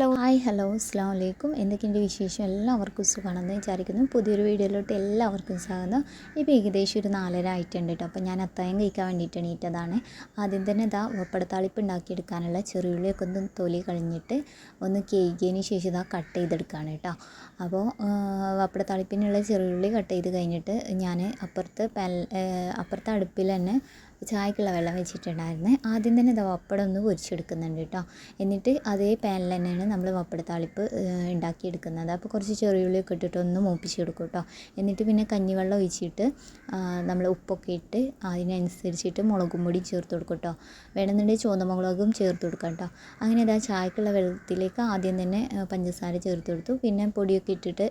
Hi hello അസ്സാം വലൈക്കും എന്തൊക്കെയുണ്ട് വിശേഷം? എല്ലാവർക്കും സുഖമാണെന്ന് വിചാരിക്കുന്നു. പുതിയൊരു വീഡിയോയിലോട്ട് എല്ലാവർക്കും സ്വാഗതം. ഇപ്പോൾ ഏകദേശം ഒരു നാലര ആയിട്ടുണ്ട് കേട്ടോ അപ്പോൾ ഞാൻ അത്തായം കഴിക്കാൻ വേണ്ടിയിട്ട് എണീറ്റതാണ്. ആദ്യം തന്നെ ഇതാ വപ്പടത്താളിപ്പ് ഉണ്ടാക്കിയെടുക്കാനുള്ള ചെറിയുള്ളിയൊക്കെ ഒന്ന് തൊലി കളഞ്ഞിട്ട് ഒന്ന് കേക്കിയതിന് ശേഷം ഇതാ കട്ട് ചെയ്തെടുക്കുകയാണ് കേട്ടോ അപ്പോൾ വപ്പടത്താളിപ്പിനുള്ള ചെറിയുള്ളി കട്ട് ചെയ്ത് കഴിഞ്ഞിട്ട് ഞാൻ അപ്പുറത്ത് പെൽ അപ്പുറത്തെ അടുപ്പിൽ തന്നെ ചായക്കുള്ള വെള്ളം വെച്ചിട്ടുണ്ടായിരുന്നത് ആദ്യം തന്നെ ഇതാ പപ്പടം ഒന്ന് പൊരിച്ചെടുക്കുന്നുണ്ട് കേട്ടോ എന്നിട്ട് അതേ പാനിൽ തന്നെയാണ് നമ്മൾ പപ്പട താളിപ്പ് ഉണ്ടാക്കിയെടുക്കുന്നത്. അപ്പോൾ കുറച്ച് ചെറിയുള്ളിയൊക്കെ ഇട്ടിട്ട് ഒന്ന് മൂപ്പിച്ചെടുക്കും കേട്ടോ എന്നിട്ട് പിന്നെ കഞ്ഞിവെള്ളം ഒഴിച്ചിട്ട് നമ്മൾ ഉപ്പൊക്കെ ഇട്ട് അതിനനുസരിച്ചിട്ട് മുളകും പൊടി ചേർത്ത് കൊടുക്കും കേട്ടോ വേണമെന്നുണ്ടെങ്കിൽ ചുവന്ന മുളകും ചേർത്ത് കൊടുക്കാം കേട്ടോ അങ്ങനെ ഇതാ ചായക്കുള്ള വെള്ളത്തിലേക്ക് ആദ്യം തന്നെ പഞ്ചസാര ചേർത്ത് കൊടുത്തു. പിന്നെ പൊടിയൊക്കെ ഇട്ടിട്ട്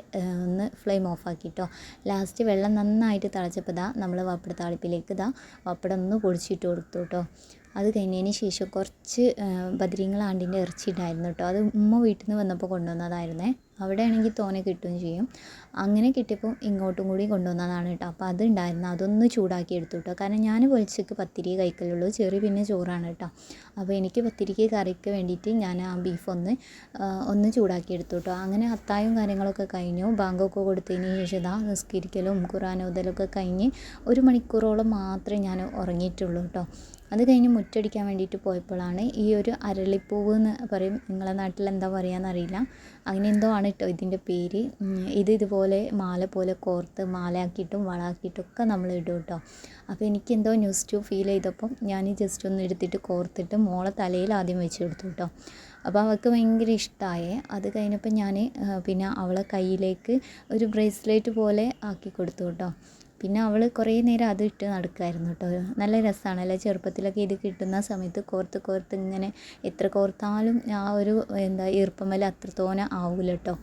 ഒന്ന് ഫ്ലെയിം ഓഫ് ആക്കി കേട്ടോ ലാസ്റ്റ് വെള്ളം നന്നായിട്ട് തിളച്ചപ്പോൾ ഇതാ നമ്മൾ വപ്പട താളിപ്പിലേക്ക് ഇതാ വപ്പടം ഒന്ന് പൊടിച്ചിട്ട് കൊടുത്തു കേട്ടോ അത് കഴിഞ്ഞതിന് ശേഷം കുറച്ച് ബദ്രീങ്ങളാണ്ടിന്റെ ഇറച്ചി ഉണ്ടായിരുന്നു കേട്ടോ അത് ഉമ്മ വീട്ടിൽ നിന്ന് വന്നപ്പോൾ കൊണ്ടുവന്നതായിരുന്നേ. അവിടെ ആണെങ്കിൽ തോനെ കിട്ടുകയും ചെയ്യും. അങ്ങനെ കിട്ടിയപ്പോൾ ഇങ്ങോട്ടും കൂടി കൊണ്ടുവന്നതാണ് കേട്ടോ. അപ്പോൾ അത് ഉണ്ടായിരുന്നു അതൊന്ന് ചൂടാക്കി എടുത്തു കേട്ടോ. കാരണം ഞാൻ പൊലിച്ചക്ക് പത്തിരി കഴിക്കലുള്ളൂ. ചെറിയ പിന്നെ ചോറാണ് കേട്ടോ. അപ്പോൾ എനിക്ക് പത്തിരിക്ക് കറിക്ക് വേണ്ടിയിട്ട് ഞാൻ ആ ബീഫ് ഒന്ന് ഒന്ന് ചൂടാക്കി എടുത്തു കേട്ടോ. അങ്ങനെ അത്തായും കാര്യങ്ങളൊക്കെ കഴിഞ്ഞു. ബാങ്കൊക്കെ കൊടുത്തതിന് ശേഷം ഇതാ നിസ്കരിക്കലും ഖുറാനോദലൊക്കെ കഴിഞ്ഞ് ഒരു മണിക്കൂറോളം മാത്രമേ ഞാൻ ഉറങ്ങിയിട്ടുള്ളൂ കേട്ടോ. അത് കഴിഞ്ഞ് മുറ്റടിക്കാൻ വേണ്ടിയിട്ട് പോയപ്പോഴാണ് ഈ ഒരു അരളിപ്പൂവ് എന്ന് പറയും. നിങ്ങളെ നാട്ടിൽ എന്താ പറയുകയെന്നറിയില്ല അങ്ങനെ എന്തോ ആണ് കേട്ടോ ഇതിന്റെ പേര്? ഇത് ഇതുപോലെ മാല പോലെ കോർത്ത് മാലയാക്കിയിട്ടും വളാക്കിയിട്ടൊക്കെ നമ്മൾ ഇടും കേട്ടോ. അപ്പോൾ എനിക്ക് എന്തോ ന്യൂസ് ടു ഫീൽ ചെയ്തപ്പം ഞാൻ ജസ്റ്റ് ഒന്ന് എടുത്തിട്ട് കോർത്തിട്ട് മോളെ തലയിൽ ആദ്യം വെച്ച് കൊടുത്തു കേട്ടോ. അപ്പോൾ അവൾക്ക് ഭയങ്കര ഇഷ്ടമായേ അത് കഴിഞ്ഞപ്പോൾ ഞാൻ പിന്നെ അവളെ കയ്യിലേക്ക് ഒരു ബ്രേസ്ലെറ്റ് പോലെ ആക്കി കൊടുത്തു കേട്ടോ. പിന്നെ അവൾ കുറേ നേരം അത് ഇട്ട് നടക്കുമായിരുന്നു കേട്ടോ. നല്ല രസമാണല്ലേ ചെറുപ്പത്തിലൊക്കെ ഇത് കിട്ടുന്ന സമയത്ത് കോർത്ത് കോർത്ത് ഇങ്ങനെ എത്ര കോർത്താലും ആ ഒരു എന്താ ഈർപ്പമല അത്രത്തോനെ ആവില്ല കേട്ടോ.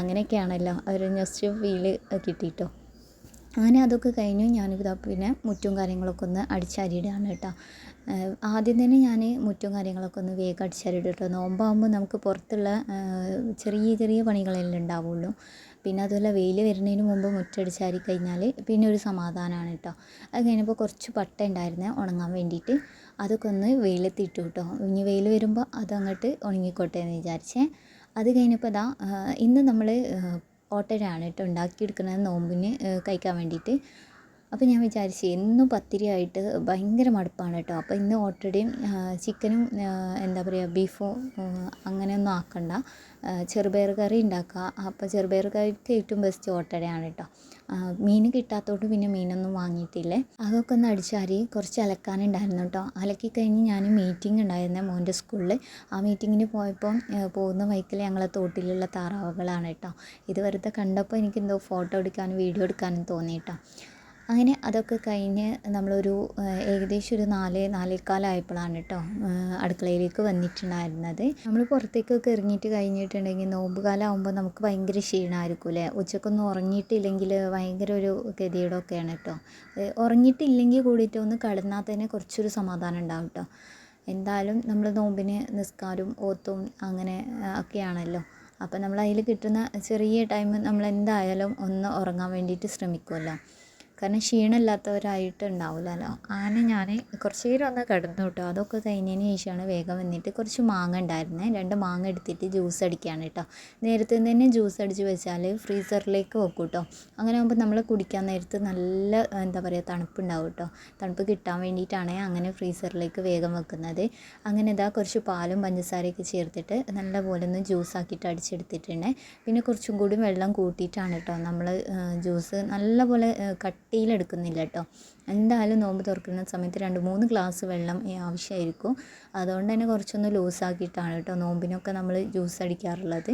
അങ്ങനെയൊക്കെയാണല്ലോ ഒരു ജസ്റ്റ് ഫീൽ കിട്ടിയിട്ടോ അങ്ങനെ അതൊക്കെ കഴിഞ്ഞു. ഞാനിതാ പിന്നെ മുറ്റും കാര്യങ്ങളൊക്കെ ഒന്ന് അടിച്ചാരിയിടുകയാണ് കേട്ടോ. ആദ്യം തന്നെ ഞാൻ മുറ്റും കാര്യങ്ങളൊക്കെ ഒന്ന് വേഗം അടിച്ചാരിയിടും കേട്ടോ. നോമ്പാകുമ്പോൾ നമുക്ക് പുറത്തുള്ള ചെറിയ ചെറിയ പണികളെല്ലാം ഉണ്ടാവുള്ളൂ. പിന്നെ അതുപോലെ വെയിൽ വരുന്നതിന് മുമ്പ് മുറ്റടിച്ചാരി കഴിഞ്ഞാൽ പിന്നെ ഒരു സമാധാനമാണ് കേട്ടോ അത് കഴിഞ്ഞപ്പോൾ കുറച്ച് പട്ട ഉണ്ടായിരുന്നേ ഉണങ്ങാൻ വേണ്ടിയിട്ട്. അതൊക്കെ ഒന്ന് വെയിലത്തിട്ടു കേട്ടോ ഇനി വെയിൽ വരുമ്പോൾ അതങ്ങോട്ട് ഉണങ്ങിക്കോട്ടെ എന്ന് വിചാരിച്ചേ. അത് കഴിഞ്ഞപ്പോൾ ഇതാ ഇന്ന് നമ്മൾ ഓട്ടരാണ് കേട്ടോ ഉണ്ടാക്കിയെടുക്കുന്നത് നോമ്പിന് കഴിക്കാൻ വേണ്ടിയിട്ട്. അപ്പോൾ ഞാൻ വിചാരിച്ചു എന്നും പത്തിരി ആയിട്ട് ഭയങ്കര മടുപ്പാണ് കേട്ടോ. അപ്പോൾ ഇന്ന് ഓൾറെഡി ചിക്കനും എന്താ പറയുക ബീഫും അങ്ങനെയൊന്നും ആക്കണ്ട. ചെറുപയർ കറി ഉണ്ടാക്കുക അപ്പോൾ ചെറുപയർ കറിക്ക് ഏറ്റവും ബെസ്റ്റ് ഓട്ടടയാണ് കേട്ടോ. മീൻ കിട്ടാത്തതുകൊണ്ട് പിന്നെ മീനൊന്നും വാങ്ങിയിട്ടില്ലേ? അതൊക്കെ ഒന്ന് അടിച്ചാരി കുറച്ച് അലക്കാനുണ്ടായിരുന്നു കേട്ടോ. അലക്കി കഴിഞ്ഞ് ഞാൻ മീറ്റിംഗ് ഉണ്ടായിരുന്നേ മോന്റെ സ്കൂളിൽ ആ മീറ്റിങ്ങിന് പോയപ്പോൾ പോകുന്ന വൈക്കിൽ ഞങ്ങളെ തോട്ടിലുള്ള താറാവുകളാണ് കേട്ടോ. ഇത് വെറുതെ കണ്ടപ്പോൾ എനിക്ക് എന്തോ ഫോട്ടോ എടുക്കാനും വീഡിയോ എടുക്കാനും തോന്നി കേട്ടോ. അങ്ങനെ അതൊക്കെ കഴിഞ്ഞ് നമ്മളൊരു ഏകദേശം ഒരു നാല് നാലേകാലായപ്പോഴാണ് കേട്ടോ അടുക്കളയിലേക്ക് വന്നിട്ടുണ്ടായിരുന്നത്. നമ്മൾ പുറത്തേക്കൊക്കെ ഇറങ്ങിയിട്ട് കഴിഞ്ഞിട്ടുണ്ടെങ്കിൽ നോമ്പ് കാലമാകുമ്പോൾ നമുക്ക് ഭയങ്കര ക്ഷീണമായിരിക്കും അല്ലേ ഉച്ചക്കൊന്നും ഉറങ്ങിയിട്ടില്ലെങ്കിൽ ഭയങ്കര ഒരു ഗതികേടൊക്കെയാണ് കേട്ടോ ഉറങ്ങിയിട്ടില്ലെങ്കിൽ കൂടിയിട്ട് ഒന്ന് കിടന്നാൽ തന്നെ കുറച്ചൊരു സമാധാനം ഉണ്ടാവും കേട്ടോ എന്തായാലും നമ്മൾ നോമ്പിന് നിസ്കാരവും ഓത്തും അങ്ങനെ ഒക്കെയാണല്ലോ. അപ്പം നമ്മൾ അതിൽ കിട്ടുന്ന ചെറിയ ടൈം നമ്മൾ എന്തായാലും ഒന്ന് ഉറങ്ങാൻ വേണ്ടിയിട്ട് ശ്രമിക്കുമല്ലോ കാരണം ക്ഷീണമില്ലാത്തവരായിട്ട് ഉണ്ടാവില്ലല്ലോ അങ്ങനെ ഞാൻ കുറച്ച് നേരം ഒന്ന് കിടന്നു കേട്ടോ അതൊക്കെ കഴിഞ്ഞതിന് ശേഷമാണ് വേഗം വന്നിട്ട് കുറച്ച് മാങ്ങ ഉണ്ടായിരുന്നേ. രണ്ട് മാങ്ങ എടുത്തിട്ട് ജ്യൂസ് അടിക്കുകയാണ് കേട്ടോ. നേരത്തെ തന്നെ ജ്യൂസ് അടിച്ച് വെച്ചാൽ ഫ്രീസറിലേക്ക് വെക്കും കേട്ടോ അങ്ങനെ ആകുമ്പോൾ നമ്മൾ കുടിക്കാൻ നേരത്ത് നല്ല എന്താ പറയുക തണുപ്പുണ്ടാവും കേട്ടോ. തണുപ്പ് കിട്ടാൻ വേണ്ടിയിട്ടാണ് അങ്ങനെ ഫ്രീസറിലേക്ക് വേഗം വെക്കുന്നത്. അങ്ങനെ ഇതാ കുറച്ച് പാലും പഞ്ചസാരയൊക്കെ ചേർത്തിട്ട് നല്ലപോലെ ഒന്ന് ജ്യൂസ് ആക്കിയിട്ട് അടിച്ചെടുത്തിട്ടുണ്ട്. പിന്നെ കുറച്ചും കൂടി വെള്ളം കൂട്ടിയിട്ടാണ് കേട്ടോ നമ്മൾ ജ്യൂസ് നല്ലപോലെ കട്ട് കട്ടിയിലെടുക്കുന്നില്ല കേട്ടോ എന്തായാലും നോമ്പ് തുറക്കുന്ന സമയത്ത് രണ്ട് മൂന്ന് ഗ്ലാസ് വെള്ളം ആവശ്യമായിരിക്കും. അതുകൊണ്ട് തന്നെ കുറച്ചൊന്ന് ലൂസാക്കിയിട്ടാണ് കേട്ടോ നോമ്പിനൊക്കെ നമ്മൾ ജ്യൂസ് അടിക്കാറുള്ളത്.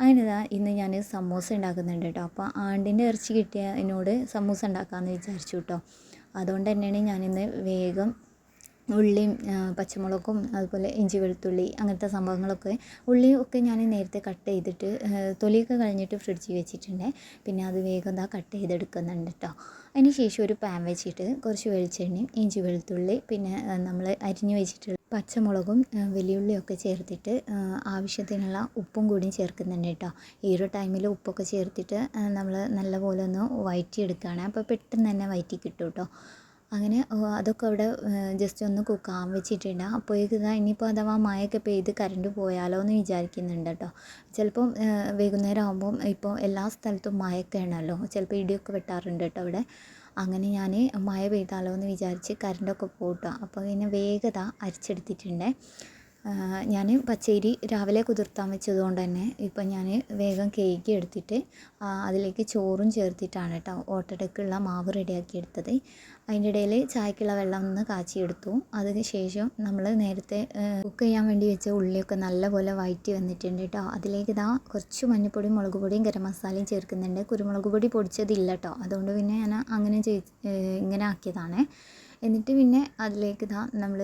അതിനാ ഇന്ന് ഞാൻ സമൂസ ഉണ്ടാക്കുന്നുണ്ട് കേട്ടോ. അപ്പോൾ ആണ്ടിന്റെ ഇറച്ചി കിട്ടിയ എന്നോട് സമൂസ ഉണ്ടാക്കാമെന്ന് വിചാരിച്ചു കേട്ടോ. അതുകൊണ്ട് തന്നെയാണ് ഞാനിന്ന് വേഗം ഉള്ളിയും പച്ചമുളകും അതുപോലെ ഇഞ്ചി വെളുത്തുള്ളി അങ്ങനത്തെ സംഭവങ്ങളൊക്കെ ഉള്ളിയും ഒക്കെ ഞാൻ നേരത്തെ കട്ട് ചെയ്തിട്ട് തൊലിയൊക്കെ കഴിഞ്ഞിട്ട് ഫ്രിഡ്ജിൽ വെച്ചിട്ടുണ്ട്. പിന്നെ അത് വേഗം എന്താ കട്ട് ചെയ്തെടുക്കുന്നുണ്ട് കേട്ടോ അതിന് ശേഷം ഒരു പാൻ വെച്ചിട്ട് കുറച്ച് വെളിച്ചെണ്ണയും ഇഞ്ചി വെളുത്തുള്ളി പിന്നെ നമ്മൾ അരിഞ്ഞു വെച്ചിട്ടുള്ള പച്ചമുളകും വെല്ലുള്ളിയൊക്കെ ചേർത്തിട്ട് ആവശ്യത്തിനുള്ള ഉപ്പും കൂടി ചേർക്കുന്നുണ്ട് കേട്ടോ ഈ ഒരു ടൈമിൽ ഉപ്പൊക്കെ ചേർത്തിട്ട് നമ്മൾ നല്ലപോലെ ഒന്ന് വയറ്റിയെടുക്കുകയാണ്. അപ്പോൾ പെട്ടെന്ന് തന്നെ വയറ്റി കിട്ടും കേട്ടോ അങ്ങനെ അതൊക്കെ അവിടെ ജസ്റ്റ് ഒന്ന് കുക്കാൻ വെച്ചിട്ടുണ്ട്. അപ്പോഴേക്ക് ഇതാ ഇനിയിപ്പോൾ അഥവാ മഴയൊക്കെ പെയ്ത് കറണ്ട് പോയാലോ എന്ന് വിചാരിക്കുന്നുണ്ട് കേട്ടോ. ചിലപ്പം വൈകുന്നേരം ആകുമ്പം ഇപ്പോൾ എല്ലാ സ്ഥലത്തും മഴയൊക്കെ ആണല്ലോ. ചിലപ്പോൾ ഇടിയൊക്കെ വെട്ടാറുണ്ട് കേട്ടോ അവിടെ. അങ്ങനെ ഞാൻ മഴ പെയ്താലോ എന്ന് വിചാരിച്ച് കറണ്ടൊക്കെ പോട്ടോ അപ്പോൾ പിന്നെ വേഗത അരിച്ചെടുത്തിട്ടുണ്ട്. ഞാൻ പച്ചരി രാവിലെ കുതിർത്താൻ വെച്ചത് കൊണ്ട് തന്നെ ഇപ്പം ഞാൻ വേഗം കേക്ക് എടുത്തിട്ട് അതിലേക്ക് ചോറും ചേർത്തിട്ടാണ് കേട്ടോ ഓട്ടടക്കുള്ള മാവ് റെഡിയാക്കി എടുത്തത്. അതിന്റെ ഇടയിൽ ചായക്കുള്ള വെള്ളം ഒന്ന് കാച്ചിയെടുത്തു. അതിന് ശേഷം നമ്മൾ നേരത്തെ കുക്ക് ചെയ്യാൻ വേണ്ടി വെച്ച ഉള്ളിയൊക്കെ നല്ലപോലെ വഴറ്റി വന്നിട്ടുണ്ട് കേട്ടോ. അതിലേക്ക് ഇതാ കുറച്ച് മഞ്ഞൾപ്പൊടിയും മുളക് പൊടിയും ഗരം മസാലയും ചേർക്കുന്നുണ്ട്. കുരുമുളക് പൊടി പൊടിച്ചതില്ല കേട്ടോ. അതുകൊണ്ട് പിന്നെ ഞാൻ അങ്ങനെ ഇങ്ങനെ ആക്കിയതാണ്. എന്നിട്ട് പിന്നെ അതിലേക്ക് ഇതാ നമ്മൾ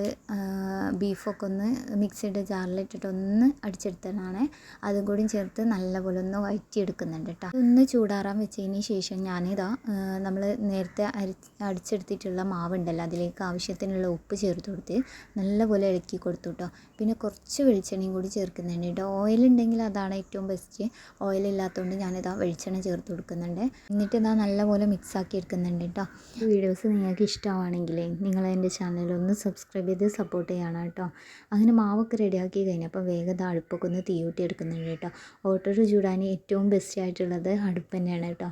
ബീഫൊക്കെ ഒന്ന് മിക്സിയുടെ ജാറിലിട്ടിട്ട് ഒന്ന് അടിച്ചെടുത്തതാണ്. അതും കൂടി ചേർത്ത് നല്ലപോലെ ഒന്ന് വഴറ്റിയെടുക്കുന്നുണ്ട് കേട്ടോ ഒന്ന് ചൂടാറാൻ വെച്ചതിന് ശേഷം ഞാനിതാ നമ്മൾ നേരത്തെ അരി അടിച്ചെടുത്തിട്ടുള്ള മാവുണ്ടല്ലോ അതിലേക്ക് ആവശ്യത്തിനുള്ള ഉപ്പ് ചേർത്ത് കൊടുത്ത് നല്ലപോലെ ഇളക്കി കൊടുത്തു കേട്ടോ പിന്നെ കുറച്ച് വെളിച്ചെണ്ണയും കൂടി ചേർക്കുന്നുണ്ട് കേട്ടോ ഓയിൽ ഉണ്ടെങ്കിൽ അതാണ് ഏറ്റവും ബെസ്റ്റ് ഓയിൽ ഇല്ലാത്തതുകൊണ്ട് ഞാനിതാ വെളിച്ചെണ്ണ ചേർത്ത് കൊടുക്കുന്നുണ്ട്. എന്നിട്ട് ഇതാ നല്ലപോലെ മിക്സ് ആക്കി എടുക്കുന്നുണ്ട് കേട്ടോ വീഡിയോസ് നിങ്ങൾക്ക് ഇഷ്ടമാണെങ്കിൽ നിങ്ങൾ എന്റെ ചാനലൊന്ന് സബ്സ്ക്രൈബ് ചെയ്ത് സപ്പോർട്ട് ചെയ്യണം കേട്ടോ. അങ്ങനെ മാവൊക്കെ റെഡിയാക്കി കഴിഞ്ഞപ്പോൾ വേഗം അടുപ്പൊക്കെ ഒന്ന് തീയൂട്ടി എടുക്കുന്നുണ്ട് കേട്ടോ. ഓട്ടോറ് ചൂടാൻ ഏറ്റവും ബെസ്റ്റ് ആയിട്ടുള്ളത് അടുപ്പ് തന്നെയാണ് കേട്ടോ.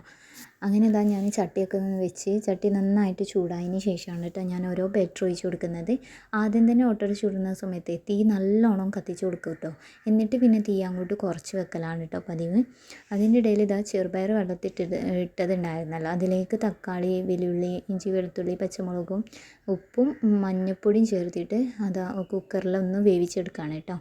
അങ്ങനെ ഇതാ ഞാൻ ചട്ടിയൊക്കെ ഒന്ന് വെച്ച് ചട്ടി നന്നായിട്ട് ചൂടായതിന് ശേഷമാണ് കേട്ടോ ഞാൻ ഓരോ ബെറ്റർ ഒഴിച്ച് കൊടുക്കുന്നത്. ആദ്യം തന്നെ ഓട്ടോറ് ചൂടുന്ന സമയത്ത് തീ നല്ലോണം കത്തിച്ച് കൊടുക്കും കേട്ടോ. എന്നിട്ട് പിന്നെ തീ അങ്ങോട്ട് കുറച്ച് വെക്കലാണ് കേട്ടോ പതിവ്. അതിന്റെ ഇടയിൽ ഇതാ ചെറുപയർ വെള്ളത്തിട്ട് ഇട്ടതുണ്ടായിരുന്നല്ലോ. അതിലേക്ക് തക്കാളി വെല്ലുള്ളി ഇഞ്ചി വെളുത്തുള്ളി പച്ചമുളകും ഉപ്പും മഞ്ഞൾപ്പൊടിയും ചേർത്തിട്ട് അത് കുക്കറിലൊന്ന് വേവിച്ചെടുക്കുകയാണ് കേട്ടോ.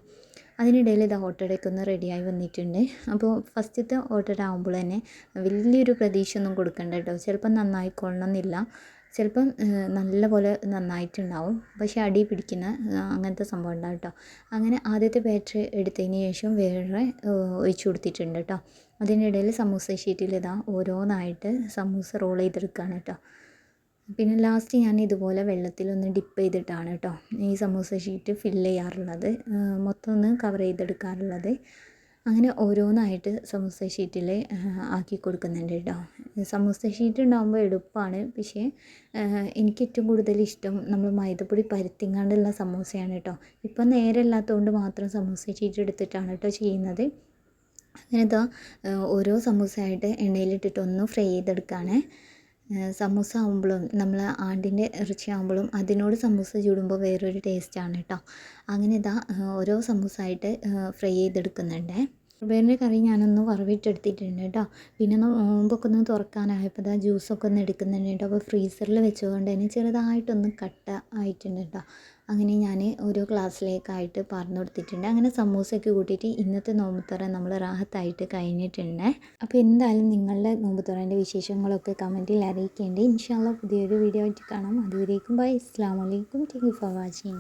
അതിനിടയിൽ ഇത് ഓട്ടോടയൊക്കെ ഒന്ന് റെഡിയായി വന്നിട്ടുണ്ട്. അപ്പോൾ ഫസ്റ്റത്തെ ഓട്ടോട ആകുമ്പോൾ തന്നെ വലിയൊരു പ്രതീക്ഷ ഒന്നും കൊടുക്കണ്ട കേട്ടോ. ചിലപ്പം നന്നായി കൊള്ളണമെന്നില്ല ചിലപ്പം നല്ലപോലെ നന്നായിട്ടുണ്ടാവും. പക്ഷേ അടി പിടിക്കുന്ന അങ്ങനത്തെ സംഭവം ഉണ്ടാവും കേട്ടോ. അങ്ങനെ ആദ്യത്തെ ബാറ്ററി എടുത്തതിന് ശേഷം വേറെ ഒഴിച്ചു കൊടുത്തിട്ടുണ്ട് കേട്ടോ. അതിനിടയിൽ സമൂസ ഷീറ്റിൽ ഇതാ ഓരോന്നായിട്ട് സമൂസ റോൾ ചെയ്തെടുക്കുകയാണ് കേട്ടോ. പിന്നെ ലാസ്റ്റ് ഞാൻ ഇതുപോലെ വെള്ളത്തിലൊന്ന് ഡിപ്പ് ചെയ്തിട്ടാണ് കേട്ടോ ഈ സമൂസ ഷീറ്റ് ഫിൽ ചെയ്യാറുള്ളത്. മൊത്തം ഒന്ന് കവർ ചെയ്തെടുക്കാറുള്ളത്. അങ്ങനെ ഓരോന്നായിട്ട് സമൂസ ഷീറ്റിൽ ആക്കി കൊടുക്കുന്നുണ്ട് കേട്ടോ സമൂസ ഷീറ്റ് ഉണ്ടാകുമ്പോൾ എളുപ്പമാണ് പക്ഷേ എനിക്ക് ഏറ്റവും കൂടുതൽ ഇഷ്ടം നമ്മൾ മൈദപ്പൊടി പരുത്തിങ്ങാണ്ടുള്ള സമൂസയാണ് കേട്ടോ ഇപ്പം നേരമില്ലാത്തതുകൊണ്ട് മാത്രം സമൂസ ഷീറ്റ് എടുത്തിട്ടാണ് കേട്ടോ ചെയ്യുന്നത്. അങ്ങനെ ഇതാ ഓരോ സമൂസയായിട്ട് എണ്ണയിലിട്ടിട്ട് ഒന്ന് ഫ്രൈ ചെയ്തെടുക്കുകയാണ് സമൂസ ആകുമ്പോഴും നമ്മൾ ആണ്ടിന്റെ ഇറച്ചി ആകുമ്പോഴും അതിനോട് സമൂസ ചൂടുമ്പോൾ വേറൊരു ടേസ്റ്റാണ് കേട്ടോ അങ്ങനെ ഇതാ ഓരോ സമൂസ ആയിട്ട് ഫ്രൈ ചെയ്തെടുക്കുന്നുണ്ട്. ചെറുപയറിന്റെ കറി ഞാനൊന്ന് വറവിട്ടെടുത്തിട്ടുണ്ട് കേട്ടോ പിന്നെ നോമ്പൊക്കെ ഒന്ന് തുറക്കാനായപ്പോൾ ജ്യൂസൊക്കെ ഒന്ന് എടുക്കുന്നുണ്ട് കേട്ടോ അപ്പോൾ ഫ്രീസറിൽ വെച്ചതുകൊണ്ട് തന്നെ ചെറുതായിട്ടൊന്ന് കട്ട ആയിട്ടുണ്ട് കേട്ടോ അങ്ങനെ ഞാൻ ഓരോ ക്ലാസ്സിലേക്കായിട്ട് പറഞ്ഞു കൊടുത്തിട്ടുണ്ട്. അങ്ങനെ സമൂസയൊക്കെ കൂട്ടിയിട്ട് ഇന്നത്തെ നോമ്പുത്തുറ നമ്മൾ റാഹത്തായിട്ട് കഴിഞ്ഞിട്ടുണ്ട്. അപ്പോൾ എന്തായാലും നിങ്ങളുടെ നോമ്പുത്തുറേന്റെ വിശേഷങ്ങളൊക്കെ കമന്റിൽ അറിയിക്കേണ്ടത് ഇൻഷാല്ല പുതിയൊരു വീഡിയോ ആയിട്ട് കാണാം. അതുവരേക്കും ബൈ. അസ്സാം വലൈക്കും യു ഫോർ വാച്ചിങ്